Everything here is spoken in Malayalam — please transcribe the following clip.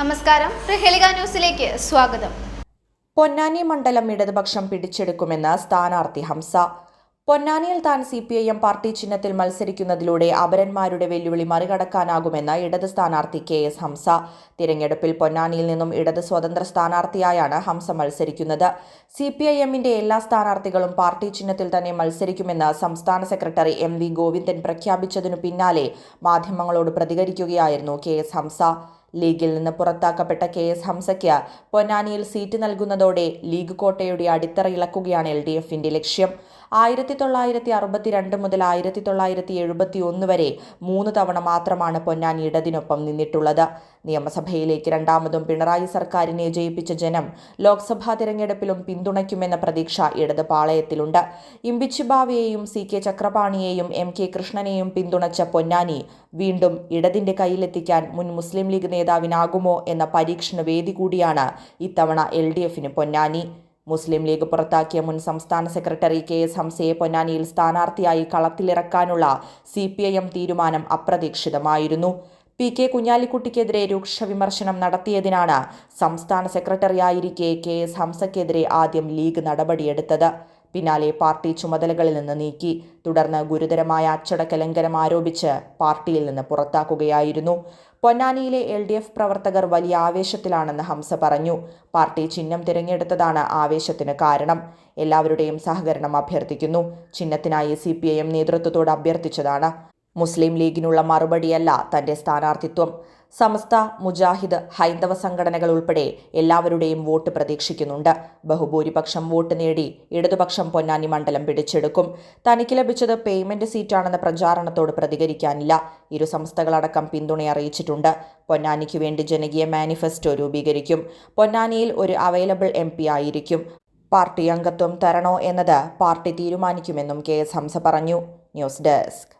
നമസ്കാരം. പ്രഹേളിക ന്യൂസിലേക്ക് സ്വാഗതം. പൊന്നാനി മണ്ഡലം ഇടതുപക്ഷം പിടിച്ചെടുക്കുമെന്ന് സ്ഥാനാർത്ഥി ഹംസ. പൊന്നാനിയിൽ താൻ C P I M party ചിഹ്നത്തിൽ മത്സരിക്കുന്നതിലൂടെ അപരന്മാരുടെ വെല്ലുവിളി മറികടക്കാനാകുമെന്ന് ഇടത് സ്ഥാനാർത്ഥി കെ എസ് ഹംസ. തിരഞ്ഞെടുപ്പിൽ പൊന്നാനിയിൽ നിന്നും ഇടത് സ്വതന്ത്ര സ്ഥാനാർത്ഥിയായാണ് ഹംസ മത്സരിക്കുന്നത്. സി പി ഐ എമ്മിന്റെ എല്ലാ സ്ഥാനാർത്ഥികളും പാർട്ടി ചിഹ്നത്തിൽ തന്നെ മത്സരിക്കുമെന്ന് സംസ്ഥാന സെക്രട്ടറി എം വി ഗോവിന്ദൻ പ്രഖ്യാപിച്ചതിനു പിന്നാലെ മാധ്യമങ്ങളോട് പ്രതികരിക്കുകയായിരുന്നു കെ എസ് ഹംസ. ലീഗിൽ നിന്ന് പുറത്താക്കപ്പെട്ട കെ എസ് ഹംസയ്ക്ക് പൊന്നാനിയിൽ സീറ്റ് നൽകുന്നതോടെ ലീഗ് കോട്ടയുടെ അടിത്തറ ഇളക്കുകയാണ് എൽ ഡി എഫിന്റെ ലക്ഷ്യം. ആയിരത്തി തൊള്ളായിരത്തി അറുപത്തിരണ്ട് മുതൽ ആയിരത്തി തൊള്ളായിരത്തി എഴുപത്തി ഒന്ന് വരെ മൂന്ന് തവണ മാത്രമാണ് പൊന്നാനി ഇടതിനൊപ്പം നിന്നിട്ടുള്ളത്. നിയമസഭയിലേക്ക് രണ്ടാമതും പിണറായി സർക്കാരിനെ ജയിപ്പിച്ച ജനം ലോക്സഭാ തിരഞ്ഞെടുപ്പിലും പിന്തുണയ്ക്കുമെന്ന പ്രതീക്ഷ ഇടത് പാളയത്തിലുണ്ട്. ഇമ്പിച്ചിബാവയെയും സി കെ ചക്രപാണിയെയും എം കെ കൃഷ്ണനെയും പിന്തുണച്ച പൊന്നാനി വീണ്ടും ഇടതിന്റെ കയ്യിലെത്തിക്കാൻ മുൻ മുസ്ലിം ലീഗ് നേതാവിനാകുമോ എന്ന പരീക്ഷണ വേദി കൂടിയാണ് ഇത്തവണ എൽ ഡി എഫിന് പൊന്നാനി. മുസ്ലിം ലീഗ് പുറത്താക്കിയ മുൻ സംസ്ഥാന സെക്രട്ടറി കെ എസ് ഹംസയെ പൊന്നാനിയിൽ സ്ഥാനാർത്ഥിയായി കളത്തിലിറക്കാനുള്ള സി പി ഐ എം തീരുമാനം അപ്രതീക്ഷിതമായിരുന്നു. പി കെ കുഞ്ഞാലിക്കുട്ടിക്കെതിരെ രൂക്ഷ വിമർശനം നടത്തിയതിനാണ് സംസ്ഥാന സെക്രട്ടറിയായിരിക്കെ കെ എസ് ഹംസക്കെതിരെ ആദ്യം ലീഗ് നടപടിയെടുത്തത്. പിന്നാലെ പാർട്ടി ചുമതലകളിൽ നിന്ന് നീക്കി. തുടർന്ന് ഗുരുതരമായ അച്ചടക്ക ലംഘനം ആരോപിച്ച് പാർട്ടിയിൽ നിന്ന് പുറത്താക്കുകയായിരുന്നു. പൊന്നാനിയിലെ എൽ ഡി എഫ് പ്രവർത്തകർ വലിയ ആവേശത്തിലാണെന്ന് ഹംസ പറഞ്ഞു. പാർട്ടി ചിഹ്നം തിരഞ്ഞെടുത്തതാണ് ആവേശത്തിന് കാരണം. എല്ലാവരുടെയും സഹകരണം അഭ്യർത്ഥിക്കുന്നു. ചിഹ്നത്തിനായി സി പി ഐ എം നേതൃത്വത്തോട് അഭ്യർത്ഥിച്ചതാണ്. മുസ്ലിം ലീഗിനുള്ള മറുപടിയല്ല തന്റെ സ്ഥാനാർത്ഥിത്വം. സമസ്ത മുജാഹിദ് ഹൈന്ദവ സംഘടനകൾ ഉൾപ്പെടെ എല്ലാവരുടെയും വോട്ട് പ്രതീക്ഷിക്കുന്നുണ്ട്. ബഹുഭൂരിപക്ഷം വോട്ട് നേടി ഇടതുപക്ഷം പൊന്നാനി മണ്ഡലം പിടിച്ചെടുക്കും. തനിക്ക് ലഭിച്ചത് പേയ്മെന്റ് സീറ്റാണെന്ന പ്രചാരണത്തോട് പ്രതികരിക്കാനില്ല. ഇരു സംസ്ഥകളടക്കം പിന്തുണ അറിയിച്ചിട്ടുണ്ട്. പൊന്നാനിക്ക് വേണ്ടി ജനകീയ മാനിഫെസ്റ്റോ രൂപീകരിക്കും. പൊന്നാനിയിൽ ഒരു അവൈലബിൾ എം ആയിരിക്കും. പാർട്ടി അംഗത്വം തരണോ എന്നത് പാർട്ടി തീരുമാനിക്കുമെന്നും കെ എസ് ഹംസ പറഞ്ഞു. News desk.